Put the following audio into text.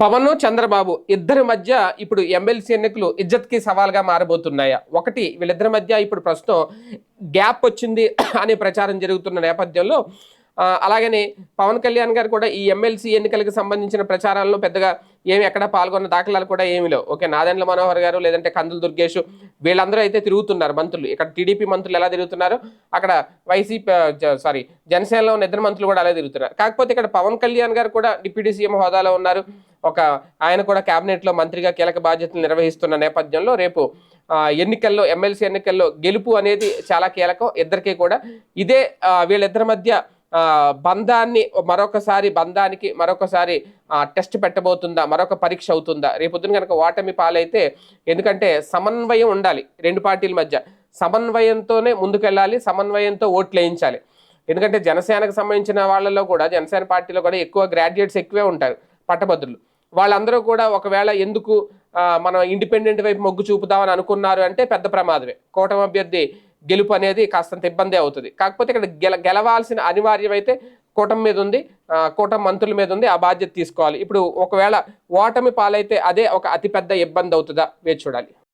పవన్ చంద్రబాబు ఇద్దరి మధ్య ఇప్పుడు ఎమ్మెల్సీ ఎన్నికలు ఇజ్జత్కి సవాల్గా మారబోతున్నాయా? ఒకటి వీళ్ళిద్దరి మధ్య ఇప్పుడు ప్రస్తుతం గ్యాప్ వచ్చింది అనే ప్రచారం జరుగుతున్న నేపథ్యంలో అలాగని పవన్ కళ్యాణ్ గారు కూడా ఈ ఎమ్మెల్సీ ఎన్నికలకు సంబంధించిన ప్రచారాల్లో పెద్దగా ఏమి ఎక్కడ పాల్గొన్న దాఖలాలు కూడా ఏమి లేవు. ఓకే నాదెండ్ల మనోహర్ గారు లేదంటే కందుల దుర్గేష్ వీళ్ళందరూ అయితే తిరుగుతున్నారు మంత్రులు. ఇక్కడ టీడీపీ మంత్రులు ఎలా తిరుగుతున్నారు? అక్కడ వైసీపీ సారీ జనసేనలో ఉన్న ఇద్దరు మంత్రులు కూడా అలా తిరుగుతున్నారు. కాకపోతే ఇక్కడ పవన్ కళ్యాణ్ గారు కూడా డిప్యూటీ సీఎం హోదాలో ఉన్నారు. ఒక ఆయన కూడా క్యాబినెట్లో మంత్రిగా కీలక బాధ్యతలు నిర్వహిస్తున్న నేపథ్యంలో రేపు ఎన్నికల్లో ఎమ్మెల్సీ ఎన్నికల్లో గెలుపు అనేది చాలా కీలకం. ఇద్దరికీ కూడా ఇదే వీళ్ళిద్దరి మధ్య బంధాన్ని మరొకసారి బంధానికి మరొకసారి టెస్ట్ పెట్టబోతుందా? మరొక పరీక్ష అవుతుందా? రేపొద్దున కనుక ఓటమి పాలైతే ఎందుకంటే సమన్వయం ఉండాలి రెండు పార్టీల మధ్య. సమన్వయంతోనే ముందుకెళ్ళాలి సమన్వయంతో ఓట్లు వేయించాలి. ఎందుకంటే జనసేనకు సంబంధించిన వాళ్ళలో కూడా జనసేన పార్టీలో కూడా ఎక్కువ గ్రాడ్యుయేట్స్ ఎక్కువే ఉంటారు పట్టభద్రులు. వాళ్ళందరూ కూడా ఒకవేళ ఎందుకు మనం ఇండిపెండెంట్ వైపు మొగ్గు చూపుదామని అనుకున్నారు అంటే పెద్ద ప్రమాదమే. కూటమి అభ్యర్థి గెలుపు అనేది కాస్తంత ఇబ్బంది అవుతుంది. కాకపోతే ఇక్కడ గెల గెలవాల్సిన అనివార్యం అయితే కూటమి మీద ఉంది. కూటమి మంత్రుల మీద ఉంది. ఆ బాధ్యత తీసుకోవాలి. ఇప్పుడు ఒకవేళ ఓటమి పాలైతే అదే ఒక అతిపెద్ద ఇబ్బంది అవుతుందా? వేచి చూడాలి.